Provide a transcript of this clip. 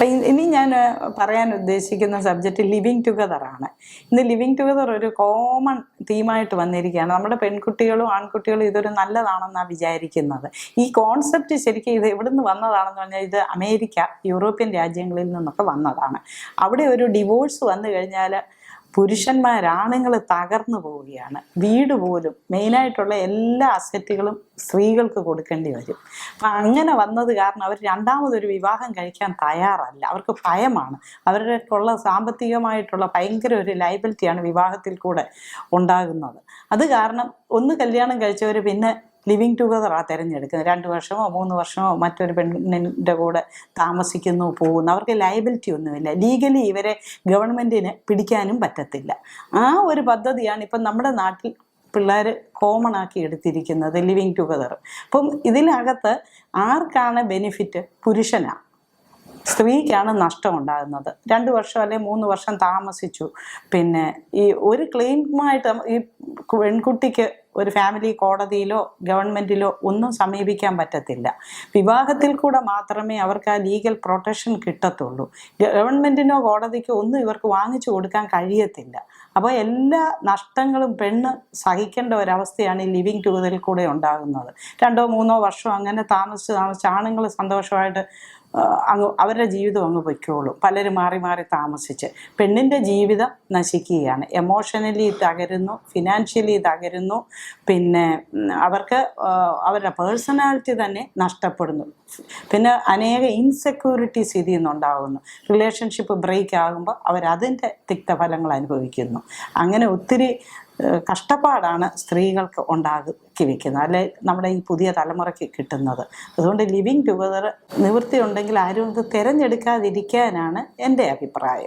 അപ്പം ഇനി ഞാൻ പറയാൻ ഉദ്ദേശിക്കുന്ന സബ്ജക്റ്റ് ലിവിങ് ടുഗദർ ആണ്. ഇന്ന് ലിവിങ് ടുഗദർ ഒരു കോമൺ തീമായിട്ട് വന്നിരിക്കുകയാണ്. നമ്മുടെ പെൺകുട്ടികളും ആൺകുട്ടികളും ഇതൊരു നല്ലതാണെന്നാണ് വിചാരിക്കുന്നത്. ഈ കോൺസെപ്റ്റ് ശരിക്കും ഇത് എവിടുന്ന് വന്നതാണെന്ന് പറഞ്ഞാൽ ഇത് അമേരിക്ക യൂറോപ്യൻ രാജ്യങ്ങളിൽ നിന്നൊക്കെ വന്നതാണ്. അവിടെ ഒരു ഡിവോഴ്സ് വന്നു കഴിഞ്ഞാൽ പുരുഷന്മാർ ആണുങ്ങൾ തകർന്നു പോവുകയാണ്. വീട് പോലും മെയിനായിട്ടുള്ള എല്ലാ അസറ്റുകളും സ്ത്രീകൾക്ക് കൊടുക്കേണ്ടി വരും. അപ്പം അങ്ങനെ വന്നത് കാരണം അവർ രണ്ടാമതൊരു വിവാഹം കഴിക്കാൻ തയ്യാറല്ല. അവർക്ക് ഭയമാണ്. അവരുടെക്കുള്ള സാമ്പത്തികമായിട്ടുള്ള ഭയങ്കര ഒരു ലൈബിലിറ്റിയാണ് വിവാഹത്തിൽ കൂടെ ഉണ്ടാകുന്നത്. അത് കാരണം ഒന്ന് കല്യാണം കഴിച്ചവർ പിന്നെ ലിവിങ് ടുഗദറാണ് തിരഞ്ഞെടുക്കുന്നത്. രണ്ട് വർഷമോ മൂന്ന് വർഷമോ മറ്റൊരു പെണ്ണിന്റെ കൂടെ താമസിക്കുന്നു പോകുന്നു. അവർക്ക് ലയബിലിറ്റി ഒന്നുമില്ല. ലീഗലി ഇവരെ ഗവൺമെന്റിന് പിടിക്കാനും പറ്റത്തില്ല. ആ ഒരു പദ്ധതിയാണ് ഇപ്പം നമ്മുടെ നാട്ടിൽ പിള്ളേർ കോമൺ ആക്കി എടുത്തിരിക്കുന്നത് ലിവിങ് ടുഗദർ. അപ്പം ഇതിനകത്ത് ആർക്കാണ് ബെനിഫിറ്റ് പുരുഷനാണ് സ്ത്രീക്കാണ് നഷ്ടം ഉണ്ടാകുന്നത് രണ്ട് വർഷം അല്ലെങ്കിൽ മൂന്ന് വർഷം താമസിച്ചു. പിന്നെ ഈ ഒരു ക്ലെയിമായിട്ട് ഈ പെൺകുട്ടിക്ക് ഒരു ഫാമിലി കോടതിയിലോ ഗവൺമെന്റിലോ ഒന്നും സമീപിക്കാൻ പറ്റത്തില്ല. വിവാഹത്തിൽ കൂടെ മാത്രമേ അവർക്ക് ആ ലീഗൽ പ്രൊട്ടക്ഷൻ കിട്ടത്തുള്ളൂ. ഗവൺമെന്റിനോ കോടതിക്കോ ഒന്നും ഇവർക്ക് വാങ്ങിച്ചു കൊടുക്കാൻ കഴിയത്തില്ല. അപ്പോൾ എല്ലാ നഷ്ടങ്ങളും പെണ്ണ് സഹിക്കേണ്ട ഒരവസ്ഥയാണ് ഈ ലിവിങ് ടുഗദറിൽ കൂടെ ഉണ്ടാകുന്നത്. രണ്ടോ മൂന്നോ വർഷം അങ്ങനെ താമസിച്ച് താമസിച്ച് ആണുങ്ങൾ സന്തോഷമായിട്ട് അങ്ങ് അവരുടെ ജീവിതം അങ്ങ് പൊയ്ക്കോളും. പലരും മാറി മാറി താമസിച്ച്. പെണ്ണിന്റെ ജീവിതം നശിക്കുകയാണ്. Emotionally തകരുന്നു financially തകരുന്നു. പിന്നെ അവർക്ക് അവരുടെ പേഴ്സണാലിറ്റി തന്നെ നഷ്ടപ്പെടുന്നു. പിന്നെ അനേക ഇൻസെക്യൂരിറ്റീസ് ഇതിൽ നിന്നുണ്ടാകുന്നു. റിലേഷൻഷിപ്പ് ബ്രേക്ക് ആകുമ്പോൾ അവരതിന്റെ തിക്തഫലങ്ങൾ അനുഭവിക്കുന്നു. അങ്ങനെ ഒത്തിരി കഷ്ടപ്പാടാണ് സ്ത്രീകൾക്ക് ഉണ്ടാക്കി വെക്കുന്നത്. അല്ലെ നമ്മുടെ ഈ പുതിയ തലമുറയ്ക്ക് കിട്ടുന്നത്. അതുകൊണ്ട് ലിവിങ് ടുഗദർ നിവൃത്തി ഉണ്ടെങ്കിൽ ആരും ഇത് തിരഞ്ഞെടുക്കാതിരിക്കാനാണ് എന്റെ അഭിപ്രായം.